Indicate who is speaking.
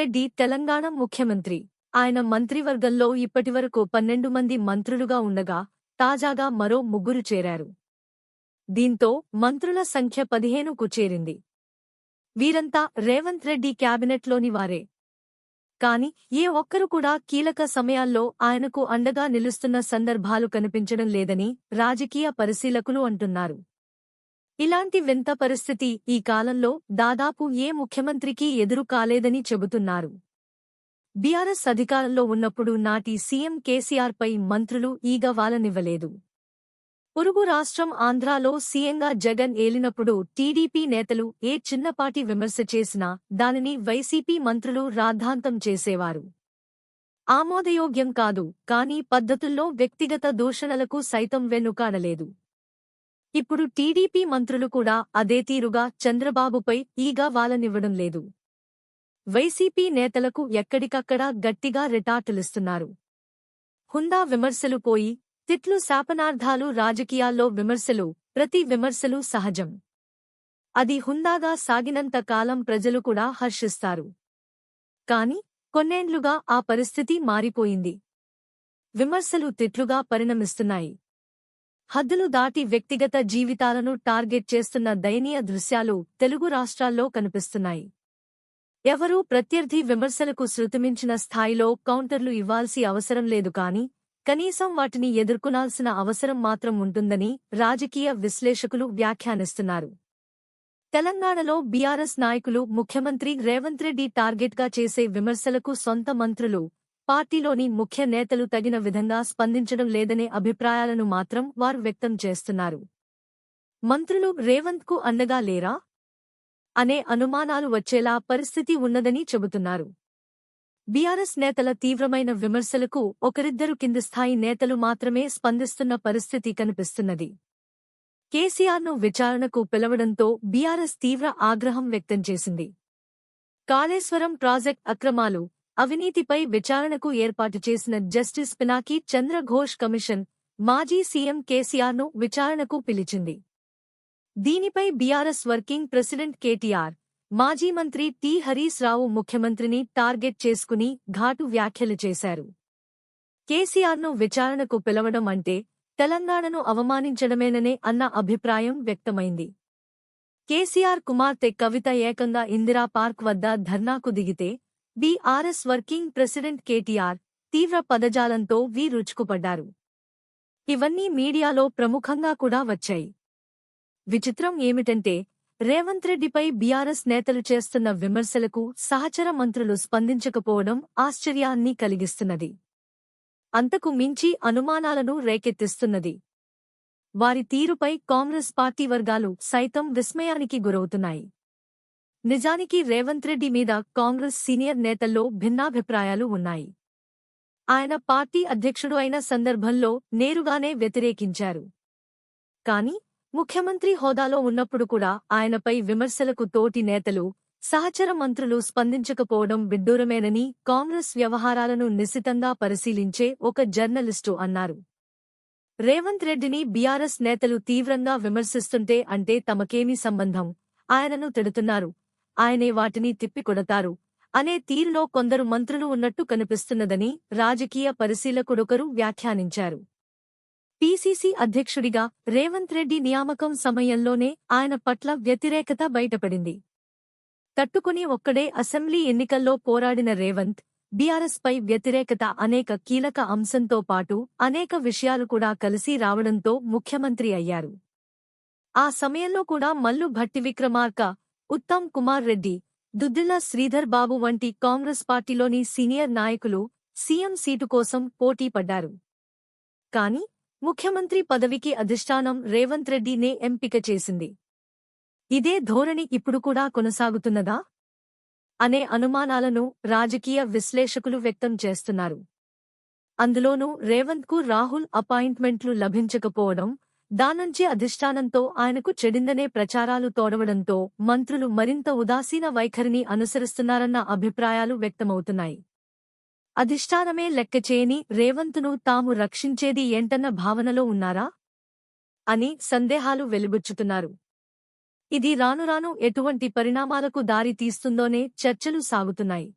Speaker 1: రెడ్డి తెలంగాణ ముఖ్యమంత్రి. ఆయన మంత్రివర్గంలో ఇప్పటివరకు పన్నెండు మంది మంత్రులుగా ఉండగా తాజాగా మరో ముగ్గురు చేరారు. దీంతో మంత్రుల సంఖ్య పదిహేనుకు చేరింది. వీరంతా రేవంత్ రెడ్డి క్యాబినెట్లోని వారే. కాని ఏ ఒక్కరు కూడా కీలక సమయాల్లో ఆయనకు అండగా నిలుస్తున్న సందర్భాలు కనిపించడం లేదని రాజకీయ పరిశీలకులు అంటున్నారు. ఇలాంటి వింత పరిస్థితి ఈ కాలంలో దాదాపు ఏ ముఖ్యమంత్రికి ఎదురు కాలేదని చెబుతున్నారు. బీఆర్ఎస్ అధికారంలో ఉన్నప్పుడు నాటి సీఎం కేసీఆర్పై మంత్రులు ఈగ వాలనివ్వలేదు. పొరుగు రాష్ట్రం ఆంధ్రాలో సీఎంగా జగన్ ఏలినప్పుడు టీడీపీ నేతలు ఏ చిన్నపాటి విమర్శ చేసినా దానిని వైసీపీ మంత్రులు రాద్ధాంతం చేసేవారు. ఆమోదయోగ్యం కాదు కానీ పద్ధతుల్లో వ్యక్తిగత దూషణలకు సైతం వెనుకాడలేదు. ఇప్పుడు టీడీపీ మంత్రులు కూడా అదే తీరుగా చంద్రబాబుపై ఈగా వాలనివ్వడం లేదు. వైసీపీ నేతలకు ఎక్కడికక్కడా గట్టిగా రిటార్టులిస్తున్నారు హుందా విమర్శలు పోయి తిట్లు శాపనార్థాలు రాజకీయాల్లో విమర్శలు ప్రతి విమర్శలు సహజం. అది హుందాగా సాగినంత కాలం ప్రజలు కూడా హర్షిస్తారు. కాని కొన్నేండ్లుగా ఆ పరిస్థితి మారిపోయింది. విమర్శలు తిట్లుగా పరిణమిస్తున్నాయి. హద్దులు దాటి వ్యక్తిగత జీవితాలను టార్గెట్ చేస్తున్న దయనీయ దృశ్యాలు తెలుగు రాష్ట్రాల్లో కనిపిస్తున్నాయి. ఎవరూ ప్రత్యర్థి విమర్శలకు శృతిమించిన స్థాయిలో కౌంటర్లు ఇవ్వాల్సి అవసరం లేదు కాని కనీసం వాటిని ఎదుర్కొనాల్సిన అవసరం మాత్రం ఉంటుందని రాజకీయ విశ్లేషకులు వ్యాఖ్యానిస్తున్నారు. తెలంగాణలో బీఆర్ఎస్ నాయకులు ముఖ్యమంత్రి రేవంత్ రెడ్డి టార్గెట్గా చేసే విమర్శలకు సొంత మంత్రులు పార్టీలోని ముఖ్య నేతలు తగిన విధంగా స్పందించడం లేదనే అభిప్రాయాలను మాత్రం వారు వ్యక్తం చేస్తున్నారు. మంత్రులు రేవంత్కు అండగా లేరా? అనే అనుమానాలు వచ్చేలా పరిస్థితి ఉన్నదని చెబుతున్నారు. బీఆర్ఎస్ నేతల తీవ్రమైన విమర్శలకు ఒకరిద్దరు కింది స్థాయి నేతలు మాత్రమే స్పందిస్తున్న పరిస్థితి కనిపిస్తున్నది. కేసీఆర్ను విచారణకు పిలవడంతో బీఆర్ఎస్ తీవ్ర ఆగ్రహం వ్యక్తం చేసింది. కాళేశ్వరం ప్రాజెక్ట్ అక్రమాలు అవినీతిపై విచారణకు ఏర్పాటు చేసిన జస్టిస్ పినాకి చంద్రఘోష్ కమిషన్ మాజీ సీఎం కేసీఆర్ను విచారణకు పిలిచింది. దీనిపై బీఆర్ఎస్ వర్కింగ్ ప్రెసిడెంట్ కేటీఆర్ మాజీ మంత్రి టి హరీష్ రావు ముఖ్యమంత్రిని టార్గెట్ చేసుకుని ఘాటు వ్యాఖ్యలు చేశారు. కేసీఆర్ను విచారణకు పిలవడం అంటే తెలంగాణను అవమానించడమేననే అన్న అభిప్రాయం వ్యక్తమైంది. కేసీఆర్ కుమార్తె కవిత ఏకంగా ఇందిరా పార్క్ వద్ద ధర్నాకు దిగితే బీఆర్ఎస్ వర్కింగ్ ప్రెసిడెంట్ కేటీఆర్ తీవ్ర పదజాలంతో వీరుచుకుపడ్డారు ఇవన్నీ మీడియాలో ప్రముఖంగా కూడా వచ్చాయి. విచిత్రం ఏమిటంటే రేవంత్ రెడ్డిపై బీఆర్ఎస్ నేతలు చేస్తున్న విమర్శలకు సహచర మంత్రులు స్పందించకపోవడం ఆశ్చర్యాన్ని కలిగిస్తున్నది. అంతకు మించి అనుమానాలను రేకెత్తిస్తున్నది. వారి తీరుపై కాంగ్రెస్ పార్టీ వర్గాలు సైతం విస్మయానికి గురవుతున్నాయి. నిజానికి రేవంత్ రెడ్డి మీద కాంగ్రెస్ సీనియర్ నేతల్లో భిన్నాభిప్రాయాలు ఉన్నాయి. ఆయన పార్టీ అధ్యక్షుడు అయిన సందర్భంలో నేరుగానే వ్యతిరేకించారు. కాని ముఖ్యమంత్రి హోదాలో ఉన్నప్పుడు కూడా ఆయనపై విమర్శలకు తోటి నేతలు సహచర మంత్రులు స్పందించకపోవడం విడ్డూరమేనని కాంగ్రెస్ వ్యవహారాలను నిశితంగా పరిశీలించే ఒక జర్నలిస్టు అన్నారు. రేవంత్ రెడ్డిని బీఆర్ఎస్ నేతలు తీవ్రంగా విమర్శిస్తుంటే అంటే తమకేమీ సంబంధం? ఆయనను తిడుతున్నారు. ఆయనే వాటిని తిప్పికొడతారు అనే తీరులో కొందరు మంత్రులు ఉన్నట్టు కనిపిస్తున్నదని రాజకీయ పరిశీలకుడొకరు వ్యాఖ్యానించారు. పీసీసీ అధ్యక్షుడిగా రేవంత్ రెడ్డి నియామకం సమయంలోనే ఆయన పట్ల వ్యతిరేకత బయటపడింది. తట్టుకుని ఒక్కడే అసెంబ్లీ ఎన్నికల్లో పోరాడిన రేవంత్ బీఆర్ఎస్పై వ్యతిరేకత అనేక కీలక అంశంతో పాటు అనేక విషయాలు కూడా కలిసి రావడంతో ముఖ్యమంత్రి అయ్యారు. ఆ సమయంలో కూడా మల్లు భట్టి విక్రమార్క ఉత్తమ్ కుమార్ రెడ్డి దుద్దిల్ల శ్రీధర్ బాబు వంటి కాంగ్రెస్ పార్టీలోని సీనియర్ నాయకులు సీఎం సీటు కోసం పోటీ పడ్డారు. కాని ముఖ్యమంత్రి పదవికి అధిష్టానం రేవంత్ రెడ్డినే ఎంపిక చేసింది. ఇదే ధోరణి ఇప్పుడు కూడా కొనసాగుతున్నదా? అనే అనుమానాలను రాజకీయ విశ్లేషకులు వ్యక్తం చేస్తున్నారు. అందులోనూ రేవంత్కు రాహుల్ అపాయింట్మెంట్లు లభించకపోవడం దానుంచి అధిష్టానంతో ఆయనకు చెడిందనే ప్రచారాలు తోడవడంతో మంత్రులు మరింత ఉదాసీన వైఖరిని అనుసరిస్తున్నారన్న అభిప్రాయాలు వ్యక్తమవుతున్నాయి. అధిష్టానమే లెక్క చేయని రేవంత్ను తాము రక్షించేది ఏంటన్న భావనలో ఉన్నారా? అని సందేహాలు వెలుబుచ్చుతున్నారు. ఇది రానురాను ఎటువంటి పరిణామాలకు దారి తీస్తుందోనే చర్చలు సాగుతున్నాయి.